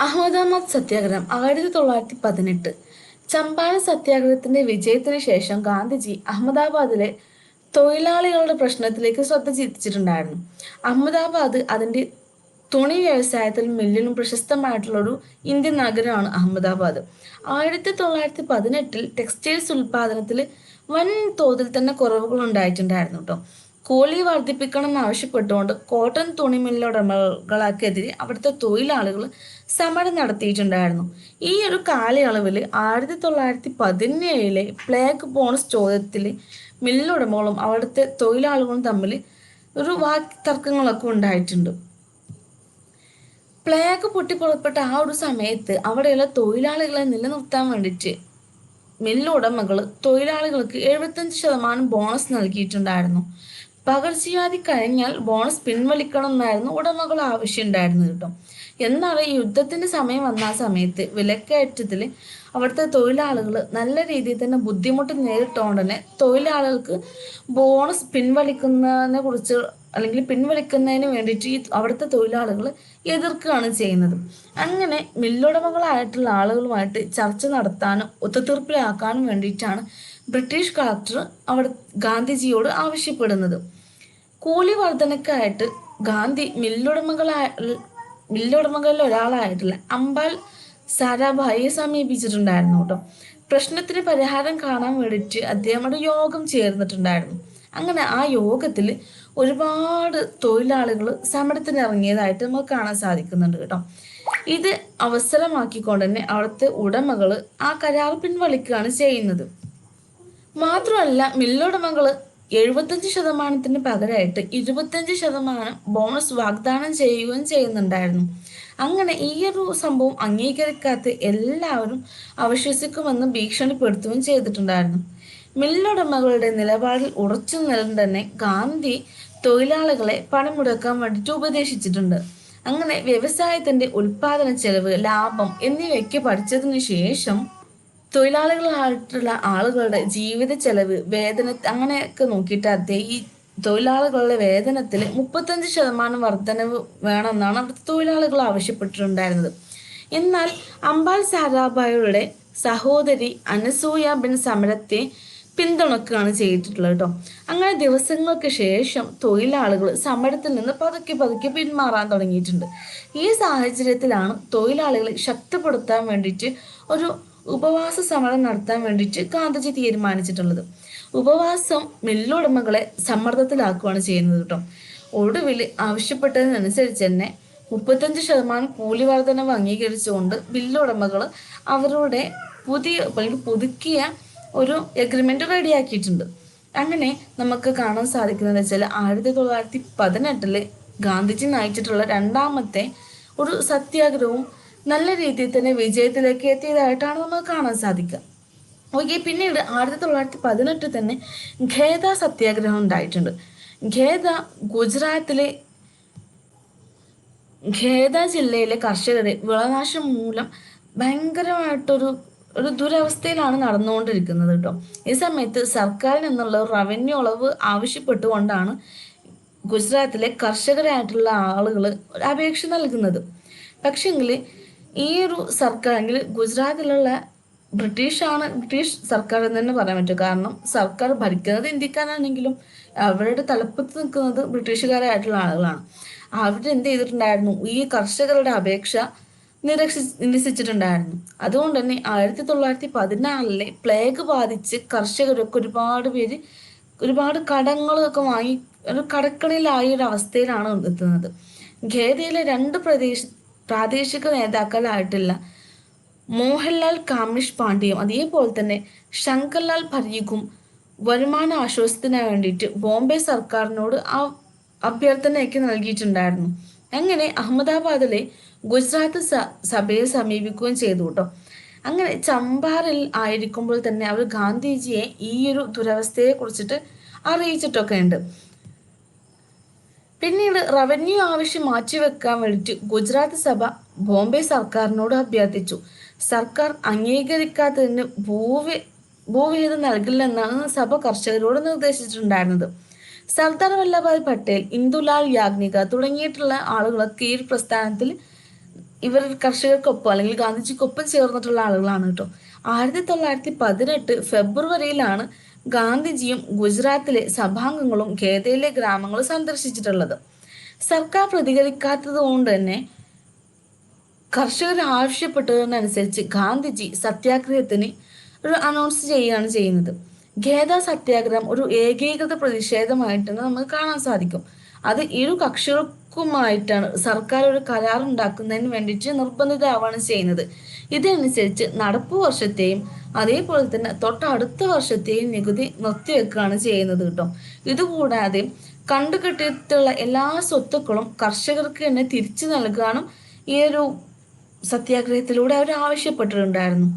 അഹമ്മദാബാദ് സത്യാഗ്രഹം ആയിരത്തി തൊള്ളായിരത്തി പതിനെട്ട്. ചമ്പാരൻ സത്യാഗ്രഹത്തിന്റെ വിജയത്തിന് ശേഷം ഗാന്ധിജി അഹമ്മദാബാദിലെ തൊഴിലാളികളുടെ പ്രശ്നത്തിലേക്ക് ശ്രദ്ധ ചിരിച്ചിട്ടുണ്ടായിരുന്നു അഹമ്മദാബാദ് അതിന്റെ തുണി വ്യവസായത്തിൽ മില്ലിനും പ്രശസ്തമായിട്ടുള്ള ഒരു ഇന്ത്യൻ നഗരമാണ് അഹമ്മദാബാദ്. ആയിരത്തി തൊള്ളായിരത്തി പതിനെട്ടിൽ ടെക്സ്റ്റൈൽസ് ഉൽപാദനത്തിൽ വൻ തോതിൽ തന്നെ കുറവുകൾ ഉണ്ടായിട്ടുണ്ടായിരുന്നു കേട്ടോ കൂലി വർദ്ധിപ്പിക്കണം എന്നാവശ്യപ്പെട്ടുകൊണ്ട് കോട്ടൺ തുണി മില്ലുടമകൾക്കെതിരെ അവിടുത്തെ തൊഴിലാളികൾ സമരം നടത്തിയിട്ടുണ്ടായിരുന്നു. ഈ ഒരു കാലയളവിൽ ആയിരത്തി തൊള്ളായിരത്തി പതിനേഴിലെ പ്ലേഗ് ബോണസ് ചോദ്യത്തിൽ മില്ലുടമകളും അവിടുത്തെ തൊഴിലാളികളും തമ്മിൽ ഒരു വാക്ക് തർക്കങ്ങളൊക്കെ ഉണ്ടായിട്ടുണ്ട്. പ്ലേഗ് പൊട്ടിപ്പുറപ്പെട്ട ആ ഒരു സമയത്ത് അവിടെയുള്ള തൊഴിലാളികളെ നിലനിർത്താൻ വേണ്ടിയിട്ട് മില്ലുടമകൾ തൊഴിലാളികൾക്ക് എഴുപത്തഞ്ച് ശതമാനം ബോണസ് നൽകിയിട്ടുണ്ടായിരുന്നു. പകർച്ചവ്യാധി കഴിഞ്ഞാൽ ബോണസ് പിൻവലിക്കണം എന്നായിരുന്നു ഉടമകൾ ആവശ്യമുണ്ടായിരുന്നത് കേട്ടോ. എന്നാൽ യുദ്ധത്തിന്റെ സമയം വന്ന ആ സമയത്ത് വിലക്കയറ്റത്തിൽ അവിടുത്തെ തൊഴിലാളികൾ നല്ല രീതിയിൽ തന്നെ ബുദ്ധിമുട്ട് നേരിട്ടുകൊണ്ട് തന്നെ തൊഴിലാളികൾക്ക് ബോണസ് പിൻവലിക്കുന്നതിനെ കുറിച്ച് അല്ലെങ്കിൽ പിൻവലിക്കുന്നതിന് വേണ്ടിയിട്ട് ഈ അവിടുത്തെ തൊഴിലാളികൾ എതിർക്കുകയാണ് ചെയ്യുന്നത്. അങ്ങനെ മില്ലുടമകളായിട്ടുള്ള ആളുകളുമായിട്ട് ചർച്ച നടത്താനും ഒത്തുതീർപ്പിലാക്കാനും വേണ്ടിയിട്ടാണ് ബ്രിട്ടീഷ് കളക്ടർ അവിടെ ഗാന്ധിജിയോട് ആവശ്യപ്പെടുന്നത്. കൂലി വർധനക്കായിട്ട് ഗാന്ധി മില്ലുടമകളായ മില്ലുടമകളിൽ ഒരാളായിട്ടുള്ള അംബാൽ സാരാഭായിയെ സമീപിച്ചിട്ടുണ്ടായിരുന്നു കേട്ടോ. പ്രശ്നത്തിന് പരിഹാരം കാണാൻ വേണ്ടിയിട്ട് അദ്ദേഹം യോഗം ചേർന്നിട്ടുണ്ടായിരുന്നു. അങ്ങനെ ആ യോഗത്തിൽ ഒരുപാട് തൊഴിലാളികൾ സമരത്തിന് ഇറങ്ങിയതായിട്ട് നമുക്ക് കാണാൻ സാധിക്കുന്നുണ്ട് കേട്ടോ. ഇത് അവസരമാക്കിക്കൊണ്ട് തന്നെ അവിടുത്തെ ഉടമകൾ ആ കരാർ പിൻവലിക്കുകയാണ് ചെയ്യുന്നത്. മാത്രമല്ല മില്ലുടമകൾ എഴുപത്തഞ്ച് ശതമാനത്തിന് പകരമായിട്ട് ഇരുപത്തഞ്ച് ശതമാനം ബോണസ് വാഗ്ദാനം ചെയ്യുകയും ചെയ്യുന്നുണ്ടായിരുന്നു. അങ്ങനെ ഈ ഒരു സംഭവം അംഗീകരിക്കാത്ത എല്ലാവരും അവിശ്വസിക്കുമെന്ന് ഭീഷണിപ്പെടുത്തുകയും ചെയ്തിട്ടുണ്ടായിരുന്നു. മില്ലുടമകളുടെ നിലപാടിൽ ഉറച്ചു നിലം തന്നെ ഗാന്ധി തൊഴിലാളികളെ പണിമുടക്കാൻ വേണ്ടിയിട്ട് ഉപദേശിച്ചിട്ടുണ്ട്. അങ്ങനെ വ്യവസായത്തിന്റെ ഉൽപാദന ചെലവ് ലാഭം എന്നിവയൊക്കെ പഠിച്ചതിനു ശേഷം തൊഴിലാളികളായിട്ടുള്ള ആളുകളുടെ ജീവിത ചെലവ് വേതന അങ്ങനെയൊക്കെ നോക്കിയിട്ട് അദ്ദേഹം ഈ തൊഴിലാളികളുടെ വേതനത്തിൽ മുപ്പത്തഞ്ച് ശതമാനം വർധനവ് വേണമെന്നാണ് അവിടുത്തെ തൊഴിലാളികൾ ആവശ്യപ്പെട്ടിട്ടുണ്ടായിരുന്നത്. എന്നാൽ അംബാൽ സാരാഭായിയുടെ സഹോദരി അനസൂയ ബിൻ സമരത്തെ പിന്തുണക്കുകയാണ് ചെയ്തിട്ടുള്ളത് കേട്ടോ. അങ്ങനെ ദിവസങ്ങൾക്ക് ശേഷം തൊഴിലാളികൾ സമരത്തിൽ നിന്ന് പതുക്കെ പതുക്കെ പിന്മാറാൻ തുടങ്ങിയിട്ടുണ്ട്. ഈ സാഹചര്യത്തിലാണ് തൊഴിലാളികളെ ശക്തിപ്പെടുത്താൻ വേണ്ടിയിട്ട് ഒരു ഉപവാസ സമരം നടത്താൻ വേണ്ടിയിട്ട് ഗാന്ധിജി തീരുമാനിച്ചിട്ടുള്ളത്. ഉപവാസം മില്ലുടമകളെ സമ്മർദ്ദത്തിലാക്കുകയാണ് ചെയ്യുന്നത് കേട്ടോ. ഒടുവിൽ ആവശ്യപ്പെട്ടതിനനുസരിച്ച് തന്നെ മുപ്പത്തഞ്ച് ശതമാനം കൂലി വർധനവ് അംഗീകരിച്ചുകൊണ്ട് ബില്ലുടമകൾ അവരുടെ പുതിയ അല്ലെങ്കിൽ പുതുക്കിയ ഒരു എഗ്രിമെന്റ് റെഡിയാക്കിയിട്ടുണ്ട്. അങ്ങനെ നമുക്ക് കാണാൻ സാധിക്കുന്നത് വെച്ചാൽ ആയിരത്തി തൊള്ളായിരത്തി പതിനെട്ടിൽ ഗാന്ധിജി നയിച്ചിട്ടുള്ള രണ്ടാമത്തെ ഒരു സത്യാഗ്രഹവും നല്ല രീതിയിൽ തന്നെ വിജയത്തിലേക്ക് എത്തിയതായിട്ടാണ് നമുക്ക് കാണാൻ സാധിക്കുക. ഓക്കെ പിന്നീട് ആയിരത്തി തൊള്ളായിരത്തി പതിനെട്ടിൽ തന്നെ ഖേദ സത്യാഗ്രഹം ഉണ്ടായിട്ടുണ്ട്. ഖേദ ഗുജറാത്തിലെ ഖേദ ജില്ലയിലെ കർഷകരെ വിളനാശം മൂലം ഭയങ്കരമായിട്ടൊരു ഒരു ദുരവസ്ഥയിലാണ് നടന്നുകൊണ്ടിരിക്കുന്നത് കേട്ടോ. ഈ സമയത്ത് സർക്കാരിൽ നിന്നുള്ള റവന്യൂ അളവ് ആവശ്യപ്പെട്ടുകൊണ്ടാണ് ഗുജറാത്തിലെ കർഷകരായിട്ടുള്ള ആളുകൾ അപേക്ഷ നൽകുന്നത്. പക്ഷെങ്കിൽ ഈ ഒരു സർക്കാർ അല്ലെങ്കിൽ ഗുജറാത്തിലുള്ള ബ്രിട്ടീഷാണ് ബ്രിട്ടീഷ് സർക്കാർ എന്ന് തന്നെ പറയാൻ പറ്റും. കാരണം സർക്കാർ ഭരിക്കുന്നത് ഇന്ത്യക്കാരാണെങ്കിലും അവരുടെ തലപ്പത്ത് നിൽക്കുന്നത് ബ്രിട്ടീഷുകാരായിട്ടുള്ള ആളുകളാണ്. അവർ എന്ത് ചെയ്തിട്ടുണ്ടായിരുന്നു? ഈ കർഷകരുടെ അപേക്ഷ നിരക്ഷി നിരസിച്ചിട്ടുണ്ടായിരുന്നു. അതുകൊണ്ട് തന്നെ ആയിരത്തി തൊള്ളായിരത്തി പതിനാലിലെ പ്ലേഗ് ബാധിച്ച് കർഷകരൊക്കെ ഒരുപാട് പേര് ഒരുപാട് കടങ്ങളൊക്കെ വാങ്ങി ഒരു കടക്കണിലായ ഒരു അവസ്ഥയിലാണ് എത്തുന്നത്. ഖേദയിലെ രണ്ട് പ്രദേശ പ്രാദേശിക നേതാക്കളായിട്ടുള്ള മോഹൻലാൽ കാമിഷ് പാണ്ഡ്യയും അതേപോലെ തന്നെ ശങ്കർലാൽ പരീഖും വരുമാന ആശ്വാസത്തിന് വേണ്ടിയിട്ട് ബോംബെ സർക്കാരിനോട് ആ അഭ്യർത്ഥനയൊക്കെ നൽകിയിട്ടുണ്ടായിരുന്നു. അങ്ങനെ അഹമ്മദാബാദിലെ ഗുജറാത്ത് സഭയെ സമീപിക്കുകയും ചെയ്തു കേട്ടോ അങ്ങനെ ചമ്പാറിൽ ആയിരിക്കുമ്പോൾ തന്നെ അവർ ഗാന്ധിജിയെ ഈ ഒരു ദുരവസ്ഥയെ കുറിച്ചിട്ട് അറിയിച്ചിട്ടൊക്കെ ഉണ്ട് പിന്നീട് റവന്യൂ ആവശ്യം മാറ്റിവെക്കാൻ വേണ്ടിയിട്ട് ഗുജറാത്ത് സഭ ബോംബെ സർക്കാരിനോട് അഭ്യർത്ഥിച്ചു. സർക്കാർ അംഗീകരിക്കാത്തതിന് ഭൂവി ഭൂവിഹിതം നൽകില്ലെന്നാണ് സഭ കർഷകരോട് നിർദ്ദേശിച്ചിട്ടുണ്ടായിരുന്നത്. സർദാർ വല്ലഭായ് പട്ടേൽ ഇന്ദുലാൽ യാഗ്നിക തുടങ്ങിയിട്ടുള്ള ആളുകളൊക്കെ ഈ പ്രസ്ഥാനത്തിൽ ഇവർ കർഷകർക്കൊപ്പം അല്ലെങ്കിൽ ഗാന്ധിജിക്കൊപ്പം ചേർന്നിട്ടുള്ള ആളുകളാണ് കേട്ടോ. ആയിരത്തി തൊള്ളായിരത്തി പതിനെട്ട് ഫെബ്രുവരിയിലാണ് ഗാന്ധിജിയും ഗുജറാത്തിലെ സഭാംഗങ്ങളും ഖേദയിലെ ഗ്രാമങ്ങൾ സന്ദർശിച്ചിട്ടുള്ളത്. സർക്കാർ പ്രതികരിക്കാത്തത് കൊണ്ട് തന്നെ കർഷകർ ആവശ്യപ്പെട്ടതിനനുസരിച്ച് ഗാന്ധിജി സത്യാഗ്രഹത്തിന് ഒരു അനൗൺസ് ചെയ്യുകയാണ് ചെയ്യുന്നത്. ഖേദ സത്യാഗ്രഹം ഒരു ഏകീകൃത പ്രതിഷേധമായിട്ടാണ് നമുക്ക് കാണാൻ സാധിക്കും. അത് ഇരു കക്ഷികൾക്കുമായിട്ടാണ് സർക്കാർ ഒരു കരാർ ഉണ്ടാക്കുന്നതിന് വേണ്ടിയിട്ട് നിർബന്ധിതാവാണ് ചെയ്യുന്നത്. ഇതനുസരിച്ച് നടപ്പ് വർഷത്തെയും അതേപോലെ തന്നെ തൊട്ടടുത്ത വർഷത്തെയും നികുതി നിർത്തിവെക്കുകയാണ് ചെയ്യുന്നത് കേട്ടോ. ഇതുകൂടാതെ കണ്ടുകെട്ടിയിട്ടുള്ള എല്ലാ സ്വത്തുക്കളും കർഷകർക്ക് തന്നെ തിരിച്ചു നൽകാനും ഈ ഒരു സത്യാഗ്രഹത്തിലൂടെ അവർ ആവശ്യപ്പെട്ടിട്ടുണ്ടായിരുന്നു.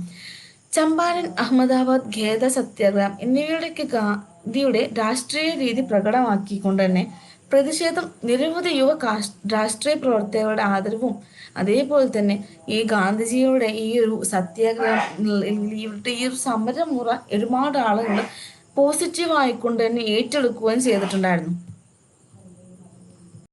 ചമ്പാരൻ അഹമ്മദാബാദ് ഖേദ സത്യാഗ്രഹം എന്നിവയുടെയൊക്കെ ഗാന്ധിയുടെ രാഷ്ട്രീയ രീതി പ്രകടമാക്കിക്കൊണ്ട് തന്നെ പ്രതിഷേധം നിരവധി യുവ രാഷ്ട്രീയ പ്രവർത്തകരുടെ ആദരവും. അതേപോലെ തന്നെ ഈ ഗാന്ധിജിയുടെ ഈ ഒരു സത്യാഗ്രഹം ഇവരുടെ ഈ ഒരു സമരമുറ ഒരുപാട് ആളുകൾ പോസിറ്റീവ് ആയിക്കൊണ്ട് തന്നെ ഏറ്റെടുക്കുകയും ചെയ്തിട്ടുണ്ടായിരുന്നു.